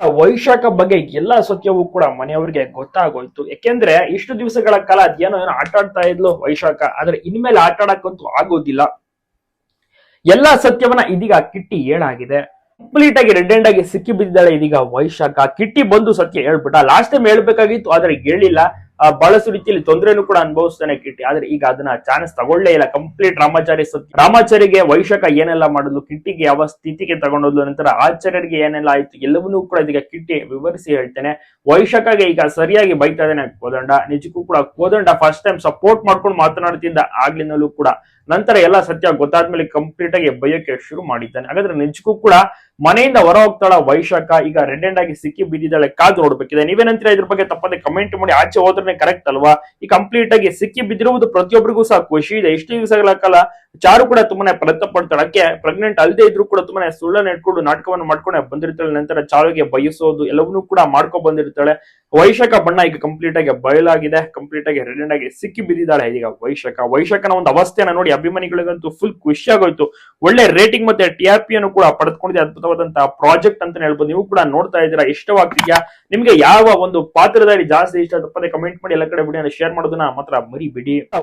ವೈಶಾಖ ಬಗ್ಗೆ ಎಲ್ಲ ಸತ್ಯವೂ ಕೂಡ ಮನೆಯವರಿಗೆ ಗೊತ್ತಾಗೋಯ್ತು. ಯಾಕೆಂದ್ರೆ ಇಷ್ಟು ದಿವಸಗಳ ಕಾಲ ಅದೇನೋ ಏನೋ ಆಟ ಆಡ್ತಾ ಇದ್ಲು ವೈಶಾಖ, ಆದ್ರೆ ಇನ್ಮೇಲೆ ಆಟ ಆಡಕ್ಕಂತೂ ಆಗೋದಿಲ್ಲ. ಎಲ್ಲಾ ಸತ್ಯವನ್ನ ಇದೀಗ ಕಿಟ್ಟಿ ಏಳಾಗಿದೆ. ಕಂಪ್ಲೀಟ್ ಆಗಿ ರೆಡ್ ಆಗಿ ಸಿಕ್ಕಿ ಬಿದ್ದಿದ್ದಾಳೆ ಇದೀಗ ವೈಶಾಖ. ಕಿಟ್ಟಿ ಬಂದು ಸತ್ಯ ಹೇಳ್ಬಿಟ್ಟ. ಲಾಸ್ಟ್ ಟೈಮ್ ಹೇಳ್ಬೇಕಾಗಿತ್ತು, ಆದ್ರೆ ಹೇಳಿಲ್ಲ. ಬಹಳಷ್ಟು ರೀತಿಯಲ್ಲಿ ತೊಂದರೆನೂ ಕೂಡ ಅನುಭವಿಸ್ತಾನೆ ಕಿಟ್ಟಿ. ಆದ್ರೆ ಈಗ ಅದನ್ನ ಚಾನ್ಸ್ ತಗೊಳ್ಳೇ ಇಲ್ಲ. ಕಂಪ್ಲೀಟ್ ರಾಮಾಚಾರಿ ಸತ್ ರಾಮಾಚಾರಿಗೆ ವೈಶಾಖ ಏನೆಲ್ಲ ಮಾಡಿದ್ಲು, ಕಿಟ್ಟಿಗೆ ಯಾವ ಸ್ಥಿತಿಗೆ ತಗೊಂಡೋದ್ಲು, ನಂತರ ಆಚಾರ್ಯರಿಗೆ ಏನೆಲ್ಲ ಆಯ್ತು, ಎಲ್ಲವನ್ನೂ ಕೂಡ ಇದೀಗ ಕಿಟ್ಟಿ ವಿವರಿಸಿ ಹೇಳ್ತೇನೆ. ವೈಶಾಖಗೆ ಈಗ ಸರಿಯಾಗಿ ಬೈತಾ ಕೋದಂಡ. ನಿಜಕ್ಕೂ ಕೂಡ ಕೋದಂಡ ಫಸ್ಟ್ ಟೈಮ್ ಸಪೋರ್ಟ್ ಮಾಡ್ಕೊಂಡು ಮಾತನಾಡ್ತಿದ್ದ ಆಗ್ಲಿನಲ್ಲೂ ಕೂಡ. ನಂತರ ಎಲ್ಲ ಸತ್ಯ ಗೊತ್ತಾದ್ಮೇಲೆ ಕಂಪ್ಲೀಟ್ ಆಗಿ ಬಯಕೆ ಶುರು ಮಾಡಿದ್ದಾನೆ. ಹಾಗಾದ್ರೆ ನಿಜಕ್ಕೂ ಕೂಡ ಮನೆಯಿಂದ ಹೊರ ಹೋಗ್ತಾಳ ವೈಶಾಖ. ಈಗ ರೆಡ್ ಆಗಿ ಸಿಕ್ಕಿ ಬಿದ್ದಿದ್ದಾಳೆ, ಕಾದು ನೋಡ್ಬೇಕಿದೆ. ನೀವೇನಂತೀರಾ ಇದ್ರ ಬಗ್ಗೆ ತಪ್ಪದೆ ಕಮೆಂಟ್ ಮಾಡಿ, ಆಚೆ ಹೋದ್ರೆ ಕರೆಕ್ಟ್ ಅಲ್ವಾ? ಈ ಕಂಪ್ಲೀಟ್ ಆಗಿ ಸಿಕ್ಕಿ ಬಿದ್ದಿರುವುದು ಪ್ರತಿಯೊಬ್ಬರಿಗೂ ಸಹ ಖುಷಿ ಇದೆ. ಎಷ್ಟು ದಿವಸಗಳ ಕಾಲ ಚಾರು ಕೂಡ ತುಂಬಾನೇ ಪ್ರಯತ್ನ ಪಡ್ತಾಳೆ ಅಕ್ಕೆ ಪ್ರೆಗ್ನೆಂಟ್ ಅಲ್ಲದೆ ಇದ್ರು ಕೂಡ ತುಂಬಾನೇ ಸುಳ್ಳನ್ನ ಇಟ್ಕೊಂಡು ನಾಟಕವನ್ನು ಮಾಡ್ಕೊಂಡು ಬಂದಿರ್ತಾಳೆ. ನಂತರ ಚಾರುಗೆ ಬಯಸೋದು ಎಲ್ಲವನ್ನೂ ಕೂಡ ಮಾಡ್ಕೊ ಬಂದಿರ್ತಾಳೆ. ವೈಶಾಖ ಬಣ್ಣ ಈಗ ಕಂಪ್ಲೀಟ್ ಆಗಿ ಬಯಲಾಗಿದೆ. ಕಂಪ್ಲೀಟ್ ಆಗಿ ರೆಡ್ ಎಂಡ್ ಆಗಿ ಸಿಕ್ಕಿ ಬಿದ್ದಿದ್ದಾಳೆ. ಈಗ ವೈಶಾಖ. ವೈಶಾಖನ ಒಂದು ಅವಸ್ಥೆನ ನೋಡಿ ಅಭಿಮಾನಿಗಳಿಗಂತೂ ಫುಲ್ ಖುಷಿ ಆಗೋಯ್ತು. ಒಳ್ಳೆ ರೇಟಿಂಗ್ ಮತ್ತೆ ಟಿ ಆರ್ ಪಿ ಅನ್ನು ಕೂಡ ಪಡೆದುಕೊಂಡಿದೆ ಅದ್ಭುತವಾದಂತಹ ಪ್ರಾಜೆಕ್ಟ್ ಅಂತ ಹೇಳ್ಬೋದು. ನೀವು ಕೂಡ ನೋಡ್ತಾ ಇದ್ದೀರಾ. ಇಷ್ಟವಾಗ್ತಿದ್ಯಾ? ನಿಮ್ಗೆ ಯಾವ ಒಂದು ಪಾತ್ರದಲ್ಲಿ ಜಾಸ್ತಿ ಇಷ್ಟ ತಪ್ಪದೆ ಕಮೆಂಟ್ ಮಾಡಿ. ಎಲ್ಲ ಕಡೆ ವಿಡಿಯೋನ ಶೇರ್ ಮಾಡೋದನ್ನ ಮಾತ್ರ ಮರಿಬಿಡಿ.